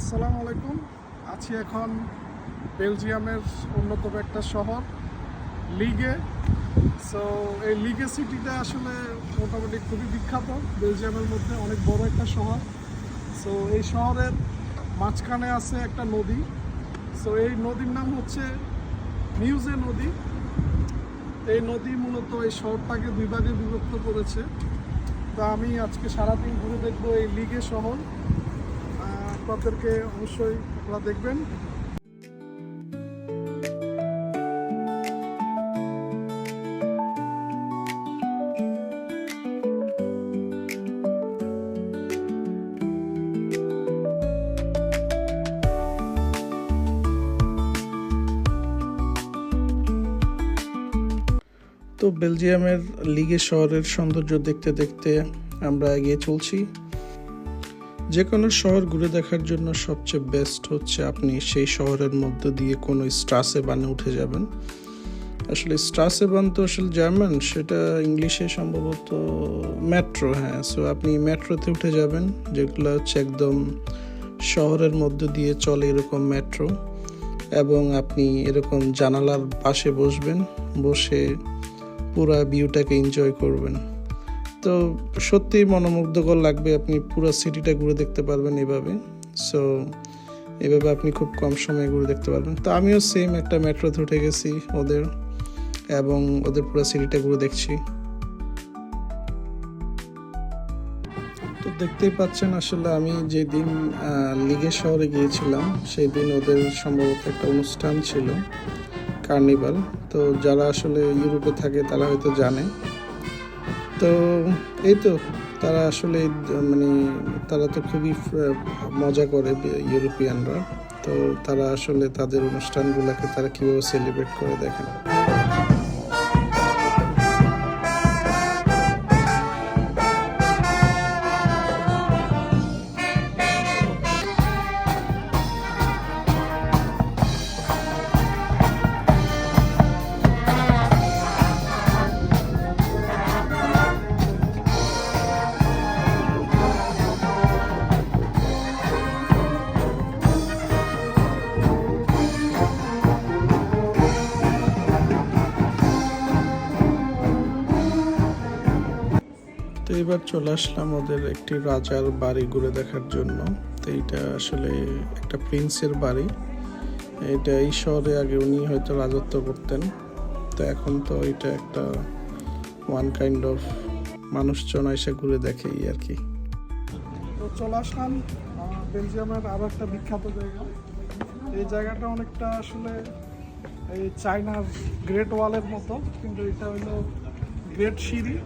আসসালামু আলাইকুম। আছি এখন বেলজিয়ামের অন্যতম একটা শহর, লিগে। সো এই লিগে সিটিটা আসলে মোটামুটি খুবই বিখ্যাত। বেলজিয়ামের মধ্যে অনেক বড় একটা শহর। সো এই শহরের মাঝখানে আছে একটা নদী। সো এই নদীর নাম হচ্ছে মিউজে নদী। এই নদী মূলত এই শহরটাকে দুই ভাগে বিভক্ত করেছে। তো আমি আজকে সারাদিন ঘুরে দেখব এই লিগে শহর। আপনাদেরকে অবশ্যই আপনারা দেখবেন। তো বেলজিয়ামের লিগে শহরের সৌন্দর্য দেখতে দেখতে আমরা এগিয়ে চলছি। যে কোনো শহর ঘুরে দেখার জন্য সবচেয়ে বেস্ট হচ্ছে আপনি সেই শহরের মধ্যে দিয়ে কোনো স্ট্রাসে বানে উঠে যাবেন। আসলে স্ট্রাসে বান তো আসলে জার্মান সেটা ইংলিশে সম্ভবত মেট্রো হ্যাঁ সো আপনি মেট্রোতে উঠে যাবেন, যেগুলো হচ্ছে একদম শহরের মধ্য দিয়ে চলে এরকম মেট্রো এবং আপনি এরকম জানালার পাশে বসবেন, বসে পুরা ভিউটাকে এনজয় করবেন। তো সত্যিই মনোমুগ্ধকর লাগবে, আপনি পুরো সিটিটা ঘুরে দেখতে পারবেন এভাবে। সো এভাবে আপনি খুব কম সময়ে ঘুরে দেখতে পারবেন। তো আমিও সেম একটা মেট্রোতে উঠে গেছি ওদের, এবং ওদের পুরো সিটিটা ঘুরে দেখছি। তো দেখতেই পাচ্ছেন, আসলে আমি যেদিন লিগে শহরে গিয়েছিলাম সেই দিন ওদের সম্ভবত একটা অনুষ্ঠান ছিল, কার্নিভাল। তো যারা আসলে ইউরোপে থাকে, তারা হয়তো জানে। তো, এই তো, তারা আসলে মানে তারা তো খুবই মজা করে ইউরোপিয়ানরা। তো তারা আসলে তাদের অনুষ্ঠানগুলোকে তারা কীভাবে সেলিব্রেট করে দেখেন? এবার চলে আসলাম ওদের একটি রাজার বাড়ি ঘুরে দেখার জন্য। তো এইটা আসলে একটা প্রিন্সের বাড়ি। এটা এই শহরে আগে উনি হয়তো রাজত্ব করতেন। তো এখন তো এটা একটা ওয়ান কাইন্ড অফ মানুষজন এসে ঘুরে দেখে এই আর কি। তো চলে আসলাম বেলজিয়ামের আরও একটা বিখ্যাত জায়গা। এই জায়গাটা অনেকটা আসলে এই চায়নার গ্রেট ওয়ালের মতো, কিন্তু এটা হলো গ্রেট সিঁড়ি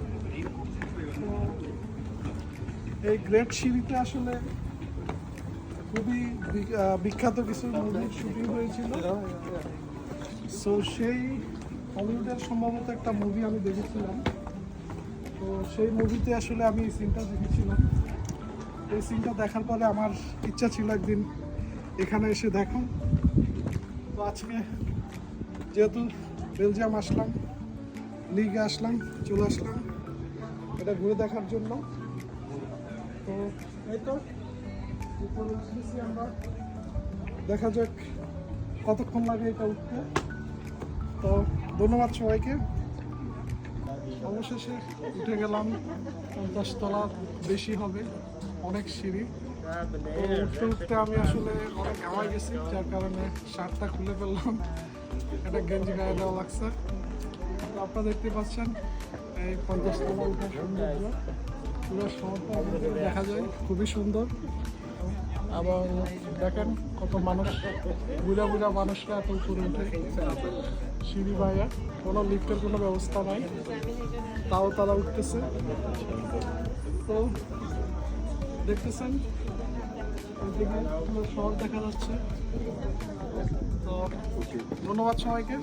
এই গ্রেট সিঁড়িতে আসলে খুবই বিখ্যাত কিছু মুভির শুটিং হয়েছিল। সো সেই হলিউডের সম্ভবত একটা মুভি আমি দেখেছিলাম। তো সেই মুভিতে আসলে আমি এই সিনটা দেখেছিলাম। এই সিনটা দেখার পরে আমার ইচ্ছা ছিল একদিন এখানে এসে দেখো। তো আজকে যেহেতু বেলজিয়াম আসলাম, লিগে আসলাম, চলে আসলাম। এটা ঘুরে দেখার জন্য। তো দেখা যাক কতক্ষণ লাগে এটা উঠতে। তো ধন্যবাদ সবাইকে। অবশেষে উঠে গেলাম পঞ্চাশ তলা বেশি হবে, অনেক সিঁড়ি। উঠতে উঠতে আমি আসলে অনেক ঘামাই গেছি, যার কারণে শার্টটা খুলে ফেললাম। একটা গেঞ্জি গায়ে দেওয়া লাগছে। আপনারা দেখতে পাচ্ছেন, এই পঞ্চাশ তলা উঠার সৌন্দর্য। পুরো শহরটা দেখা যায়, খুবই সুন্দর। এবং দেখেন কত মানুষ বুড়া বুড়া মানুষরা এত উপরে উঠে সিঁড়ি বাইয়া কোনো লিফটের কোনো ব্যবস্থা নাই, তাও তারা উঠতেছে। তো দেখতেছেন, এইদিকে পুরো শহর দেখা যাচ্ছে। তো ধন্যবাদ সবাইকে।